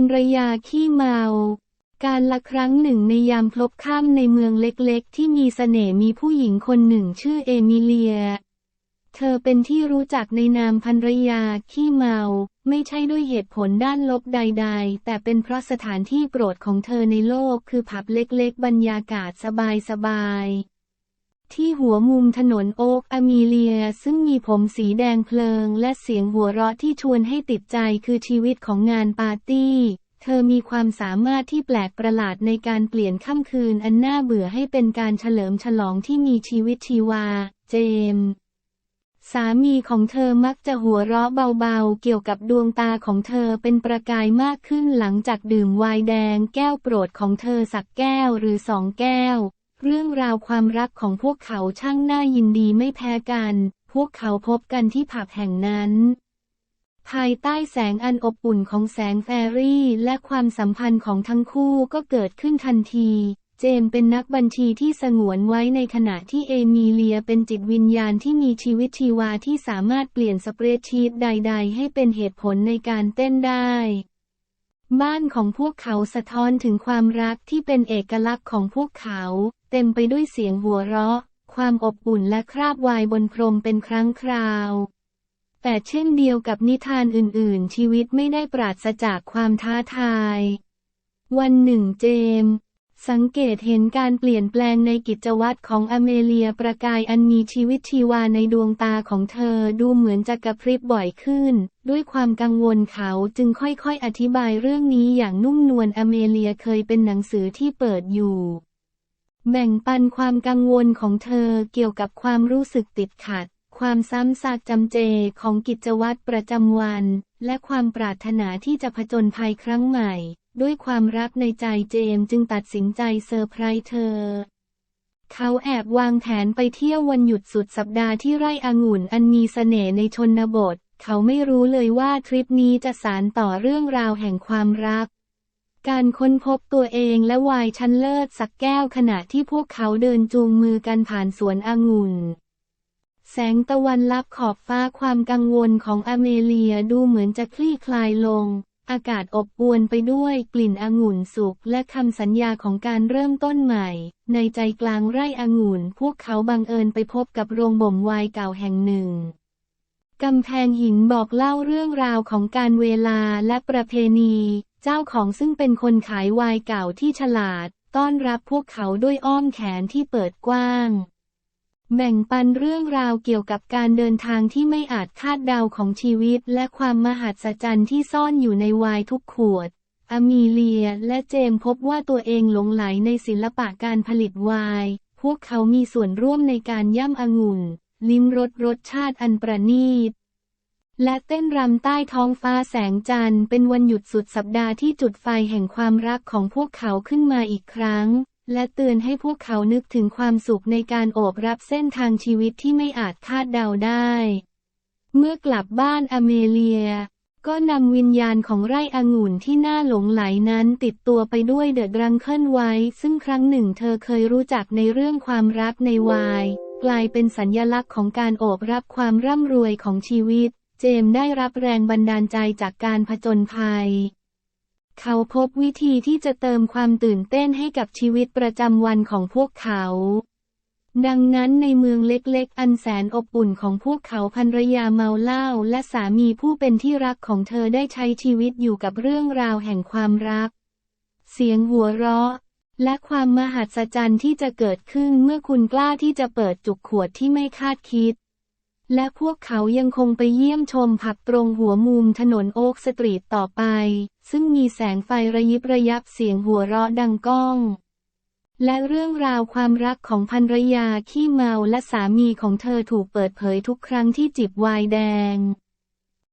รรยาขี้เมา การละครั้งหนึ่งในยามพลบค่ำในเมืองเล็กๆ ที่มีเสน่ห์มีผู้หญิงคนหนึ่งชื่อเอมิเลีย เธอเป็นที่รู้จักในนามภรรยาขี้เมา ไม่ใช่ด้วยเหตุผลด้านลบใดๆ แต่เป็นเพราะสถานที่โปรดของเธอในโลกคือผับเล็กๆ บรรยากาศสบายๆ ที่หัวมุมถนนโอ๊กอมิเลีย ซึ่งมีผมสีแดงเพลิง และเสียงหัวเราะที่ชวนให้ติดใจคือชีวิตของงานปาร์ตี้ เธอมีความสามารถที่แปลกประหลาดในการเปลี่ยนค่ำคืนอันน่าเบื่อให้เป็นการเฉลิมฉลองที่มีชีวิตชีวา เจมส์สามีของเธอมักจะหัวเราะเบาๆ เกี่ยวกับดวงตาของเธอเป็นประกายมากขึ้นหลังจากดื่มไวน์แดงแก้วโปรดของเธอสักแก้วหรือสองแก้ว เรื่องราวความรักของพวกเขาช่างน่ายินดีไม่แพ้กัน พวกเขาพบกันที่ผับแห่งนั้น ภายใต้แสงอันอบอุ่นของแสงแฟรี่ และความสัมพันธ์ของทั้งคู่ก็เกิดขึ้นทันที เจมเป็นนักบัญชีที่สงวนไว้ในขณะที่เอมิเลียเป็นจิตวิญญาณที่มีชีวิตชีวาที่สามารถเปลี่ยนสเปรดชีตใด ๆ ให้เป็นเหตุผลในการเต้นได้บ้านของพวกเขาสะท้อนถึงความรักที่เป็นเอกลักษณ์ของพวกเขา เต็มไปด้วยเสียงหัวเราะ ความอบอุ่นและคราบวายบนพรมเป็นครั้งคราว แต่เช่นเดียวกับนิทานอื่นๆ ชีวิตไม่ได้ปราศจากความท้าทาย วันหนึ่งเจมส์สังเกตเห็นการเปลี่ยนแปลงในกิจวัตรของอเมเลียประกายอันมีชีวิตชีวาในดวงตาของเธอดูเหมือนจะกระพริบบ่อยขึ้น ด้วยความกังวลเขาจึงค่อยๆอธิบายเรื่องนี้อย่างนุ่มนวลอเมเลียเคยเป็นหนังสือที่เปิดอยู่ แบ่งปันความกังวลของเธอเกี่ยวกับความรู้สึกติดขัด ความซ้ำซากจำเจของกิจวัตรประจำวัน และความปรารถนาที่จะผจญภัยครั้งใหม่ ด้วยความรักในใจเจมจึงตัดสินใจเซอร์ไพรส์เธอ เขาแอบวางแผนไปเที่ยววันหยุดสุดสัปดาห์ที่ไร่องุ่นอันมีเสน่ห์ในชนบท เขาไม่รู้เลยว่าทริปนี้จะสานต่อเรื่องราวแห่งความรัก การค้นพบตัวเองและวายชั้นเลิศสักแก้วขณะที่พวกเขาเดินจูงมือกันผ่านสวนองุ่น แสงตะวันลับขอบฟ้าความกังวลของอเมเลียดูเหมือนจะคลี่คลายลง อากาศอบอวลไปด้วยกลิ่นองุ่นสุกและคำสัญญาของการเริ่มต้นใหม่ ในใจกลางไร่องุ่น พวกเขาบังเอิญไปพบกับโรงบ่มวน์เก่าแห่งหนึ่งกำแพงหินบอกเล่าเรื่องราวของการเวลาและประเพณี เจ้าของซึ่งเป็นคนขายไวน์เก่าที่ฉลาด ต้อนรับพวกเขาด้วยอ้อมแขนที่เปิดกว้าง แบ่งปันเรื่องราวเกี่ยวกับการเดินทางที่ไม่อาจคาดเดาของชีวิต และความมหัศจรรย์ที่ซ่อนอยู่ในไวน์ทุกขวด อมีเลียและเจมพบว่าตัวเองหลงไหลในศิลปะการผลิตไวน์พวกเขามีส่วนร่วมในการย่ำองุ่น ลิ้มรสรสชาติอันประณีต และเต้นรำใต้ท้องฟ้าแสงจันทร์เป็นวันหยุดสุดสัปดาห์ที่จุดไฟแห่งความรักของพวกเขาขึ้นมาอีกครั้ง และเตือนให้พวกเขานึกถึงความสุขในการโอบรับเส้นทางชีวิตที่ไม่อาจคาดเดาได้ เมื่อกลับบ้านอเมเลีย ก็นำวิญญาณของไร่องุ่นที่น่าหลงไหลนั้นติดตัวไปด้วยเดอะดรังเคิลไว้ ซึ่งครั้งหนึ่งเธอเคยรู้จักในเรื่องความรักในวาย กลายเป็นสัญญลักษณ์ของการโอบรับความร่ำรวยของชีวิต เจมส์ได้รับแรงบันดาลใจจากการผจญภัย เขาพบวิธีที่จะเติมความตื่นเต้นให้กับชีวิตประจำวันของพวกเขา ดังนั้นในเมืองเล็กๆ อันแสนอบอุ่นของพวกเขาภรรยาเมาเหล้าและสามีผู้เป็นที่รักของเธอได้ใช้ชีวิตอยู่กับเรื่องราวแห่งความรัก เสียงหัวเราะและความมหัศจรรย์ที่จะเกิดขึ้นเมื่อคุณกล้าที่จะเปิดจุกขวดที่ไม่คาดคิด และพวกเขายังคงไปเยี่ยมชมผับตรงหัวมุมถนนโอ๊กสตรีทต่อไป ซึ่งมีแสงไฟระยิบระยับเสียงหัวเราะดังก้อง และเรื่องราวความรักของภรรยาขี้เมาและสามีของเธอถูกเปิดเผยทุกครั้งที่จิบไวน์แดง